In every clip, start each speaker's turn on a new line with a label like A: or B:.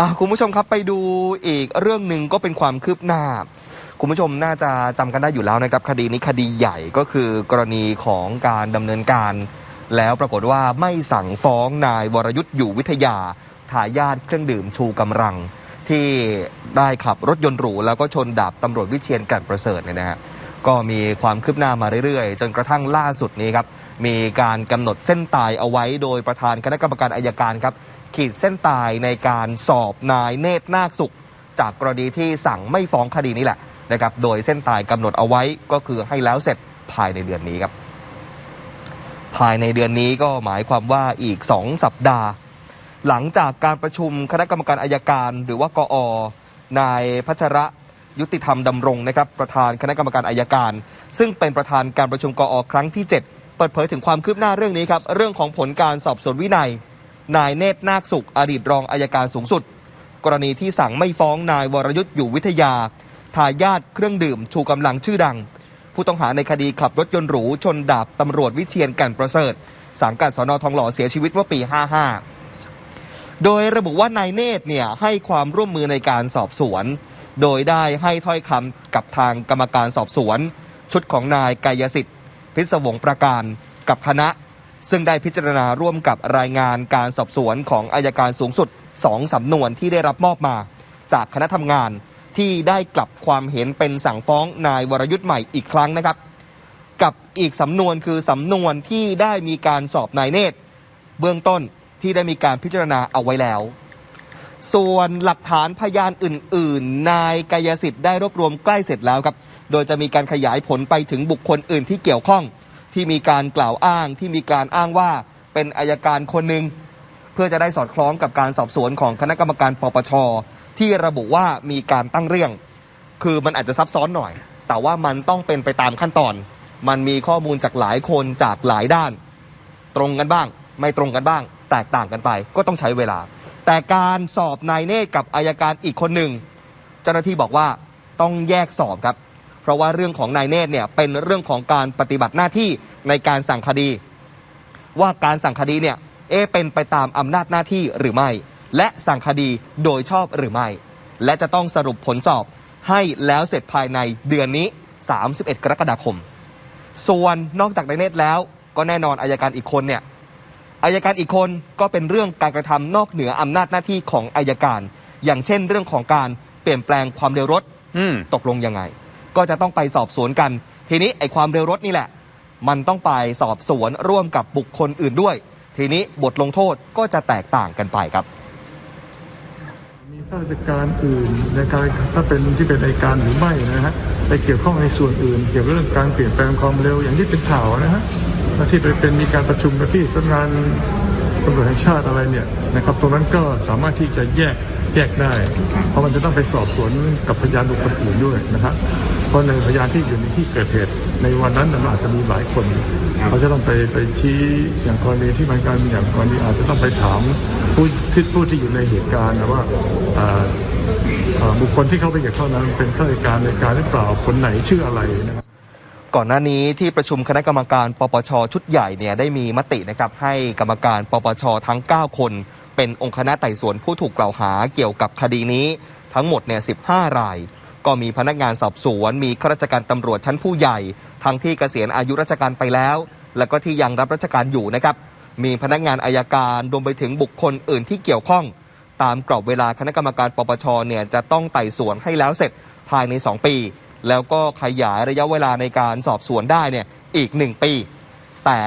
A: อะคุณผู้ชมครับไปดูอีกเรื่องหนึ่งก็เป็นความคืบหน้า คุณผู้ชมน่าจะจำกันได้อยู่แล้วนะครับ คดีนี้คดีใหญ่ก็คือกรณีของการดำเนินการ แล้วปรากฏว่าไม่สั่งฟ้องนายวรยุทธ์อยู่วิทยาทายาทเครื่องดื่มชูกำลัง ที่ได้ขับรถยนต์หรูแล้วก็ชนดาบตำรวจวิเชียนกลันประเสริฐเนี่ยนะฮะก็มีความคืบหน้ามาเรื่อยๆ จนกระทั่งล่าสุดนี้ครับ มีการกำหนดเส้นตายเอาไว้โดยประธานคณะกรรมการอายการครับ ขีดเส้นตายในการสอบนายเนตรนาคสุข จากกรณีที่สั่งไม่ฟ้องคดีนี้แหละนะครับโดยเส้นตายกำหนดเอาไว้ก็คือให้แล้วเสร็จภายในเดือนนี้ครับ ภายในเดือนนี้ก็หมายความว่าอีก 2 สัปดาห์ หลังจากการประชุมคณะกรรมการอายการ หรือว่ากออนายพัชระยุติธรรมดำรงนะครับประธานคณะกรรมการอายการ ซึ่งเป็นประธานการประชุมกอครั้งที่ 7 เปิดเผยถึงความคืบหน้าเรื่องนี้ครับเรื่องของผลการสอบสวนวินัย นายเนตรนาคสุขอดีตรองอายการสูงสุด กรณีที่สั่งไม่ฟ้องนายวรยุทธ์อยู่วิทยาทายาทเครื่องดื่มชูกำลังชื่อดัง ผู้ต้องหาในคดีขับรถยนต์หรูชนดาบตำรวจวิเชียนกันประเสริฐ สังกัดสนทองหล่อเสียชีวิตเมื่อปี 55 โดยระบุว่านายเนตรเนี่ยให้ความร่วมมือในการสอบสวน โดยได้ให้ถ้อยคำกับทางกรรมการสอบสวน ชุดของนายกายสิทธิ์ พิศวงประการกับคณะ ซึ่งได้พิจารณาร่วมกับรายงานการสอบสวนของอายการสูงสุด 2สำนวนที่ได้รับมอบมา จากคณะทำงานที่ได้กลับความเห็นเป็นสั่งฟ้องนายวรยุทธ์ใหม่อีกครั้งนะครับ กับอีกสำนวนคือสำนวนที่ได้มีการสอบนายเนตร เบื้องต้นที่ได้มีการพิจารณาเอาไว้แล้ว ส่วนหลักฐานพยานอื่น ๆ นายกายสิทธิ์ได้รวบรวมใกล้เสร็จแล้วครับ โดยจะมีการขยายผลไปถึงบุคคลอื่นที่เกี่ยวข้อง ที่มีการกล่าวอ้างที่มีการอ้างว่าเป็นอายการคนหนึ่งเพื่อจะได้สอดคล้องกับการสอบสวนของคณะกรรมการปปชที่ระบุว่ามีการตั้งเรื่อง คือมันอาจจะซับซ้อนหน่อย แต่ว่ามันต้องเป็นไปตามขั้นตอน มันมีข้อมูลจากหลายคนจากหลายด้าน ตรงกันบ้าง ไม่ตรงกันบ้าง แตกต่างกันไป ก็ต้องใช้เวลา แต่การสอบนายเนตรกับอายการอีกคนหนึ่ง เจ้าหน้าที่บอกว่าต้องแยกสอบครับ ราะว่าเรื่องของนายเนตรเนี่ยเป็นเรื่องของการปฏิบัติหน้าที่ในการสั่งคดี ว่าการสั่งคดีเนี่ยเอะเป็นไปตามอำนาจหน้าที่หรือไม่ และสั่งคดีโดยชอบหรือไม่ และจะต้องสรุปผลสอบให้แล้วเสร็จภายในเดือนนี้ 31 กรกฎาคม ส่วนนอกจากนายเนตรแล้ว ก็แน่นอนอายการอีกคนเนี่ยอายการอีกคนก็เป็นเรื่องการกระทำนอกเหนืออำนาจหน้าที่ของอายการ อย่างเช่นเรื่องของการเปลี่ยนแปลงความเร็วรถ
B: อืม
A: ตกลงยังไง ก็จะต้องไปสอบสวนกัน ทีนี้ไอ้ความเร็วรถนี่แหละ มันต้องไปสอบสวนร่วมกับบุคคลอื่นด้วย ทีนี้บทลงโทษก็จะแตกต่างกันไปครับ
C: มีข้าราชการอื่นในการถ้าเป็นที่เป็นอัยการหรือไม่นะฮะไปเกี่ยวข้องในส่วนอื่น เกี่ยวกับเรื่องการเปลี่ยนแปลงความเร็วอย่างที่เป็นข่าวนะฮะและที่ไปเป็นมีการประชุมกันที่สำนักงานตำรวจแห่งชาติอะไรเนี่ยนะครับตรงนั้นก็สามารถที่จะแยกแยกได้ เพราะมันจะต้องไปสอบสวนกับพยานบุคคลอื่นด้วยนะครับ เพราะในพยานที่อยู่ในที่เกิดเหตุในวันนั้นน่ะมันอาจจะมีหลายคนเขาจะต้องไปไปชี้อย่างกรณีที่มันการอย่างกรณีอาจจะต้องไปถามผู้ที่ผู้ที่อยู่ในเหตุการณ์นะว่าอ่าเอ่อบุคคลที่เข้าไปเกี่ยวข้องนั้นเป็นข้าราชการในการหรือเปล่าคนไหนชื่ออะไรนะครับ
A: ก่อนหน้านี้ที่ประชุมคณะกรรมการปปชชุดใหญ่เนี่ยได้มีมตินะครับให้กรรมการปปชทั้ง 9 คน เป็นองค์คณะไต่สวนผู้ถูกกล่าวหาเกี่ยวกับคดีนี้ทั้งหมดเนี่ย15 ราย ก็มีพนักงานสอบสวน มีข้าราชการตำรวจชั้นผู้ใหญ่ ทั้งที่เกษียณอายุราชการไปแล้ว แล้วก็ที่ยังรับราชการอยู่นะครับ มีพนักงานอายการรวมไปถึงบุคคลอื่นที่เกี่ยวข้อง ตามกรอบเวลาคณะกรรมการปปชเนี่ยจะต้องไต่สวนให้แล้วเสร็จภายใน 2 ปี แล้วก็ขยายระยะเวลาในการสอบสวนได้เนี่ยอีก 1 ปี แต่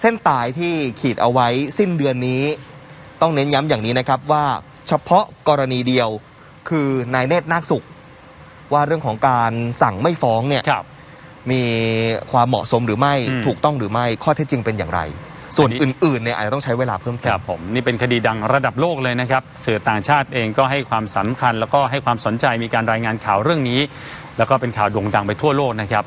A: เส้นตายที่ขีดเอาไว้สิ้นเดือนนี้ ต้องเน้นย้ำอย่างนี้นะครับว่าเฉพาะกรณีเดียวคือนายเนตรนาคสุข ว่าเรื่องของการสั่งไม่ฟ้องเนี่ย
B: ครับ
A: มีความเหมาะสมหรือไม่
B: อืม
A: ถูกต้องหรือไม่ข้อเท็จจริงเป็นอย่างไร ส่วน
B: อันนี้
A: อื่นๆเนี่ยอาจจะต้องใช้เวลาเพิ่ม
B: ค
A: เติ
B: รั
A: ม
B: บผมนี่เป็นคดีดังระดับโลกเลยนะครับสื่อต่างชาติเองก็ให้ความสำคัญ แล้วก็ให้ความสนใจมีการรายงานข่าวเรื่องนี้ แล้วก็เป็นข่าวโด่งดังไปทั่วโลกนะครับ